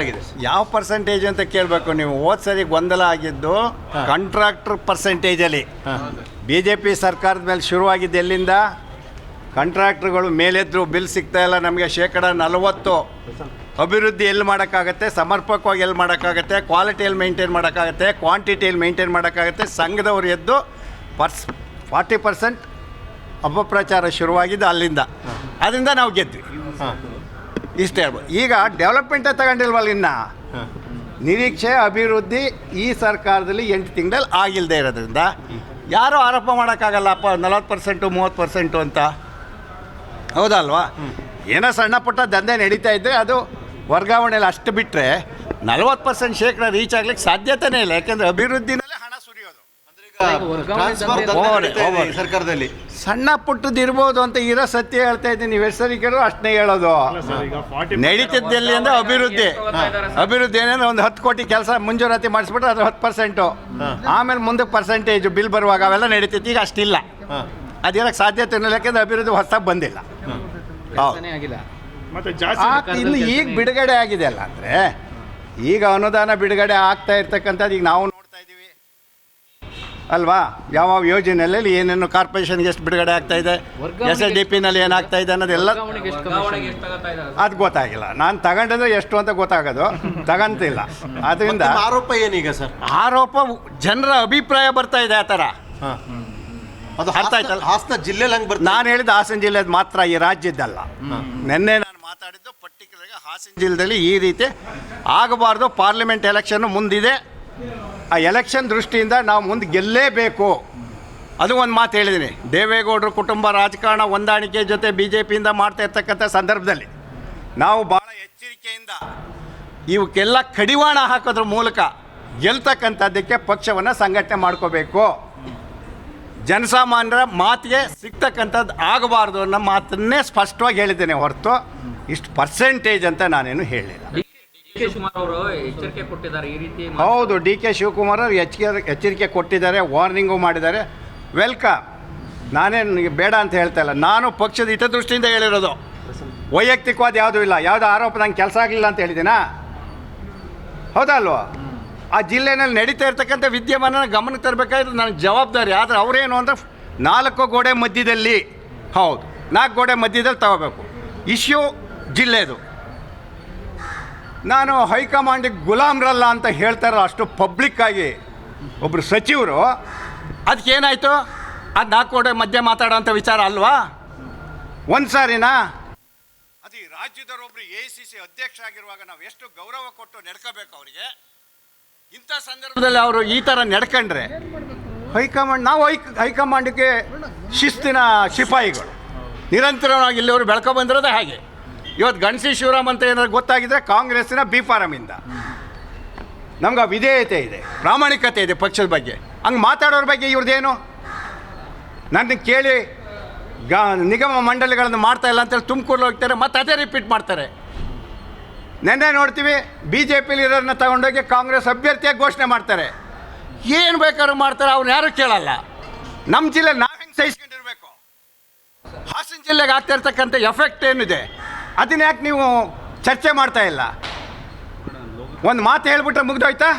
ಆಗಿದೆ. ಯಾವ ಪರ್ಸೆಂಟೇಜ್ ಅಂತ ಕೇಳಬೇಕು ನೀವು? ಹೋದ್ ಸರಿ ಗೊಂದಲ ಆಗಿದ್ದು ಕಾಂಟ್ರಾಕ್ಟರ್ ಪರ್ಸೆಂಟೇಜಲ್ಲಿ ಬಿ ಜೆ ಪಿ ಸರ್ಕಾರದ ಮೇಲೆ ಶುರುವಾಗಿದ್ದು ಎಲ್ಲಿಂದ? ಕಾಂಟ್ರಾಕ್ಟ್ರುಗಳು ಮೇಲೆದ್ರು ಬಿಲ್ ಸಿಗ್ತಾ ಇಲ್ಲ ನಮಗೆ ಶೇಕಡ ನಲವತ್ತು. ಅಭಿವೃದ್ಧಿ ಎಲ್ಲಿ ಮಾಡೋಕ್ಕಾಗತ್ತೆ? ಸಮರ್ಪಕವಾಗಿ ಎಲ್ಲಿ ಮಾಡೋಕ್ಕಾಗತ್ತೆ? ಕ್ವಾಲಿಟಿಯಲ್ಲಿ ಮೇಂಟೈನ್ ಮಾಡೋಕ್ಕಾಗತ್ತೆ? ಕ್ವಾಂಟಿಟಿಯಲ್ಲಿ ಮೇಂಟೈನ್ ಮಾಡೋಕ್ಕಾಗತ್ತೆ? ಸಂಘದವ್ರು ಎದ್ದು ಪರ್ಸ್ ಫಾರ್ಟಿ ಪರ್ಸೆಂಟ್ ಅಪಪ್ರಚಾರ ಶುರುವಾಗಿದ್ದು ಅಲ್ಲಿಂದ. ಅದರಿಂದ ನಾವು ಗೆದ್ವಿ. ಹಾಂ. ಇಷ್ಟೇ ಹೇಳ್ಬೋದು ಈಗ ಡೆವಲಪ್ಮೆಂಟೇ ತಗೊಂಡಿಲ್ವಲ್ಲ ಇನ್ನು? ನಿರೀಕ್ಷೆ ಅಭಿವೃದ್ಧಿ ಈ ಸರ್ಕಾರದಲ್ಲಿ ಎಂಟು ತಿಂಗಳಲ್ಲಿ ಆಗಿಲ್ಲದೆ ಇರೋದ್ರಿಂದ ಯಾರೂ ಆರೋಪ ಮಾಡೋಕ್ಕಾಗಲ್ಲಪ್ಪ ನಲವತ್ತು ಪರ್ಸೆಂಟು ಮೂವತ್ತು ಪರ್ಸೆಂಟು ಅಂತ? ಹೌದಲ್ವಾ ಏನೋ ಸಣ್ಣ ಪುಟ್ಟ ದಂಧೆ ನಡೀತಾ ಇದ್ದರೆ ಅದು ವರ್ಗಾವಣೆಯಲ್ಲಿ ಅಷ್ಟು ಬಿಟ್ಟರೆ ನಲವತ್ತು ಪರ್ಸೆಂಟ್ ಶೇಕಡ ರೀಚ್ ಆಗ್ಲಿಕ್ಕೆ ಸಾಧ್ಯತೆನೇ ಇಲ್ಲ. ಯಾಕೆಂದರೆ ಅಭಿವೃದ್ಧಿನಲ್ಲೇ ಹಣ ಸುರಿಯೋದು. ಸರ್ಕಾರದಲ್ಲಿ. ಸಣ್ಣ ಪುಟ್ಟದ್ದು ಇರ್ಬೋದು ಅಂತ ಇರೋ ಸತ್ಯ ಹೇಳ್ತಾ ಇದ್ದೀನಿ. ನೀವು ಎಷ್ಟು ಸರಿ ಕೇಳೋ ಅಷ್ಟನ್ನೇ ಹೇಳೋದು. ನಡೀತಿದ್ದಲ್ಲಿ ಅಂದರೆ ಅಭಿವೃದ್ಧಿ. ಅಭಿವೃದ್ಧಿ ಏನಂದ್ರೆ ಒಂದು ಹತ್ತು ಕೋಟಿ ಕೆಲಸ ಮುಂಜೂರಾತಿ ಮಾಡಿಸ್ಬಿಟ್ರೆ ಅದ್ರ ಹತ್ತು ಪರ್ಸೆಂಟು ಆಮೇಲೆ ಮುಂದೆ ಪರ್ಸೆಂಟೇಜು ಬಿಲ್ ಬರುವಾಗ ಅವೆಲ್ಲ ನಡೀತೈತಿ ಈಗ ಅಷ್ಟಿಲ್ಲ. ಅದಿರಕ್ಕೆ ಸಾಧ್ಯತೆ ಇಲ್ಲ ಯಾಕೆಂದ್ರೆ ಅಭಿವೃದ್ಧಿ ಹೊಸದಾಗಿ ಬಂದಿಲ್ಲ. ಹೌದು ಆಗಿಲ್ಲ. ಮತ್ತೆ ಜಾಸ್ತಿ ಆ, ಇನ್ನು ಈಗ ಬಿಡುಗಡೆ ಆಗಿದೆ ಅಲ್ಲ ಅಂದ್ರೆ ಈಗ ಅನುದಾನ ಬಿಡುಗಡೆ ಆಗ್ತಾ ಇರ್ತಕ್ಕಂಥದ್ದು ಈಗ ನಾವು ಅಲ್ವಾ? ಯಾವ ಯೋಜನೆಯಲ್ಲಿ ಏನೇನು ಕಾರ್ಪೊರೇಷನ್ಗೆ ಎಷ್ಟು ಬಿಡುಗಡೆ ಆಗ್ತಾ ಇದೆ? ಎಸ್ ಎಲ್ ಡಿ ಪಿನಲ್ಲಿ ಏನಾಗ್ತಾ ಇದೆ ಅನ್ನೋದೆಲ್ಲ ಅದು ಗೊತ್ತಾಗಿಲ್ಲ. ನಾನು ತಗೊಂಡಿದ್ರೆ ಎಷ್ಟು ಅಂತ ಗೊತ್ತಾಗೋದು. ತಗಂತಿಲ್ಲ. ಅದರಿಂದ ಆರೋಪ ಏನೀಗ ಸರ್? ಆರೋಪ ಜನರ ಅಭಿಪ್ರಾಯ ಬರ್ತಾ ಇದೆ ಆ ಥರ. ಅದು ಅರ್ಥ ಹಾಸನ ಆಯ್ತಲ್ಲ? ಹಾಸನ ಜಿಲ್ಲೆಲಿ ಹಂಗೆ ಬರ್ತದೆ ನಾನು ಹೇಳಿದ ಹಾಸನ ಜಿಲ್ಲೆದು ಮಾತ್ರ ಈ ರಾಜ್ಯದ್ದಲ್ಲ. ನಿನ್ನೆ ನಾನು ಮಾತಾಡಿದ್ದು ಪರ್ಟಿಕ್ಯುಲರ್ ಹಾಸನ ಜಿಲ್ಲೆಯಲ್ಲಿ ಈ ರೀತಿ ಆಗಬಾರ್ದು. ಪಾರ್ಲಿಮೆಂಟ್ ಎಲೆಕ್ಷನ್ ಮುಂದಿದೆ. ಆ ಎಲೆಕ್ಷನ್ ದೃಷ್ಟಿಯಿಂದ ನಾವು ಮುಂದೆ ಗೆಲ್ಲೇಬೇಕು. ಅದು ಒಂದು ಮಾತು ಹೇಳಿದ್ದೀನಿ ದೇವೇಗೌಡರು ಕುಟುಂಬ ರಾಜಕಾರಣ ಹೊಂದಾಣಿಕೆ ಜೊತೆ ಬಿ ಜೆ ಪಿಯಿಂದ ಮಾಡ್ತಾ ಇರ್ತಕ್ಕಂಥ ಸಂದರ್ಭದಲ್ಲಿ ನಾವು ಭಾಳ ಎಚ್ಚರಿಕೆಯಿಂದ ಇವಕ್ಕೆಲ್ಲ ಕಡಿವಾಣ ಹಾಕೋದ್ರ ಮೂಲಕ ಗೆಲ್ತಕ್ಕಂಥದ್ದಕ್ಕೆ ಪಕ್ಷವನ್ನು ಸಂಘಟನೆ ಮಾಡ್ಕೋಬೇಕು. ಜನಸಾಮಾನ್ಯರ ಮಾತಿಗೆ ಸಿಗ್ತಕ್ಕಂಥದ್ದು ಆಗಬಾರ್ದು ಅನ್ನೋ ಮಾತನ್ನೇ ಸ್ಪಷ್ಟವಾಗಿ ಹೇಳಿದ್ದೇನೆ ಹೊರತು ಇಷ್ಟು ಪರ್ಸೆಂಟೇಜ್ ಅಂತ ನಾನೇನು ಹೇಳಿಲ್ಲ. ಹೌದು, ಡಿ ಕೆ ಶಿವಕುಮಾರ್ ಅವರು ಎಚ್ಚರಿಕೆ ಕೊಟ್ಟಿದ್ದಾರೆ, ವಾರ್ನಿಂಗು ಮಾಡಿದ್ದಾರೆ. ವೆಲ್ಕಮ್. ನಾನೇನು ಬೇಡ ಅಂತ ಹೇಳ್ತಾ ಇಲ್ಲ. ನಾನು ಪಕ್ಷದ ಹಿತದೃಷ್ಟಿಯಿಂದ ಹೇಳಿರೋದು. ವೈಯಕ್ತಿಕವಾದ ಯಾವುದೂ ಇಲ್ಲ. ಯಾವುದೋ ಆರೋಪ ನಂಗೆ ಕೆಲಸ ಆಗಲಿಲ್ಲ ಅಂತ ಹೇಳಿದ್ದೀನಾ? ಹೌದಾ ಅಲ್ವಾ? ಆ ಜಿಲ್ಲೆನಲ್ಲಿ ನಡೀತಾ ಇರ್ತಕ್ಕಂಥ ವಿದ್ಯಮಾನ ಗಮನಕ್ಕೆ ತರಬೇಕಾದ್ರೆ ನನ್ನ ಜವಾಬ್ದಾರಿ. ಆದರೆ ಅವರೇನು ಅಂದರೆ ನಾಲ್ಕು ಗೋಡೆ ಮಧ್ಯದಲ್ಲಿ, ಹೌದು, ನಾಲ್ಕು ಗೋಡೆ ಮಧ್ಯದಲ್ಲಿ ತಗೋಬೇಕು. ಇಶ್ಯೂ ಜಿಲ್ಲೆದು. ನಾನು ಹೈಕಮಾಂಡಿಗೆ ಗುಲಾಮ್ರಲ್ಲ ಅಂತ ಹೇಳ್ತಾರಲ್ಲ ಅಷ್ಟು ಪಬ್ಲಿಕ್ಕಾಗಿ ಒಬ್ಬರು ಸಚಿವರು ಅದಕ್ಕೆ ಏನಾಯಿತು? ಅದು ನಾಲ್ಕೋಡೆ ಮಧ್ಯೆ ಮಾತಾಡೋಂಥ ವಿಚಾರ ಅಲ್ವಾ? ಒಂದು ಸಾರಿನಾ ಅದು ಈ ರಾಜ್ಯದವರೊಬ್ಬರು ಎ ಸಿ ಸಿ ಅಧ್ಯಕ್ಷ ಆಗಿರುವಾಗ ನಾವು ಎಷ್ಟು ಗೌರವ ಕೊಟ್ಟು ನಡ್ಕೋಬೇಕು ಅವರಿಗೆ? ಇಂಥ ಸಂದರ್ಭದಲ್ಲಿ ಅವರು ಈ ಥರ ನಡ್ಕೊಂಡ್ರೆ ಹೈಕಮಾಂಡ್ ನಾವು ಹೈ ಹೈಕಮಾಂಡ್ಗೆ ಶಿಸ್ತಿನ ಶಿಪಾಯಿಗಳು ನಿರಂತರವಾಗಿ ಇಲ್ಲಿವರು ಬೆಳ್ಕೊ ಬಂದಿರೋದೇ ಹಾಗೆ. ಇವತ್ತು ಗಣಸಿ ಶಿವರಾಮ್ ಅಂತ ಏನಾದ್ರು ಗೊತ್ತಾಗಿದ್ರೆ ಕಾಂಗ್ರೆಸ್ಸಿನ ಬಿ ಫಾರಮಿಂದ. ನಮ್ಗೆ ಆ ವಿಧೇಯತೆ ಇದೆ, ಪ್ರಾಮಾಣಿಕತೆ ಇದೆ ಪಕ್ಷದ ಬಗ್ಗೆ. ಹಂಗೆ ಮಾತಾಡೋರ ಬಗ್ಗೆ ಇವ್ರದ್ದೇನು ನನ್ನ ಕೇಳಿ ಗ, ನಿಗಮ ಮಂಡಳಿಗಳನ್ನು ಮಾಡ್ತಾ ಇಲ್ಲ ಅಂತೇಳಿ ತುಮಕೂರಲ್ಲಿ ಹೋಗ್ತಾರೆ, ಮತ್ತೆ ಅದೇ ರಿಪೀಟ್ ಮಾಡ್ತಾರೆ. ನೆನ್ನೆ ನೋಡ್ತೀವಿ ಬಿ ಜೆ ಪಿಲಿ ತಗೊಂಡೋಗಿ ಕಾಂಗ್ರೆಸ್ ಅಭ್ಯರ್ಥಿಯಾಗಿ ಘೋಷಣೆ ಮಾಡ್ತಾರೆ. ಏನು ಬೇಕಾದ್ರೂ ಮಾಡ್ತಾರೆ ಅವ್ರನ್ನ ಯಾರೂ ಕೇಳಲ್ಲ. ನಮ್ಮ ಜಿಲ್ಲೆ ನಾವು ಹೆಂಗೆ ಸಹಿಸ್ಕೊಂಡಿರ್ಬೇಕು? ಹಾಸನ ಜಿಲ್ಲೆಗೆ ಆಗ್ತಾ ಇರ್ತಕ್ಕಂಥ ಎಫೆಕ್ಟ್ ಏನಿದೆ? ಅದನ್ನ ಯಾಕೆ ನೀವು ಚರ್ಚೆ ಮಾಡ್ತಾ ಇಲ್ಲ. ಒಂದು ಮಾತು ಹೇಳ್ಬಿಟ್ರೆ ಮುಗ್ದೋಯ್ತಾ?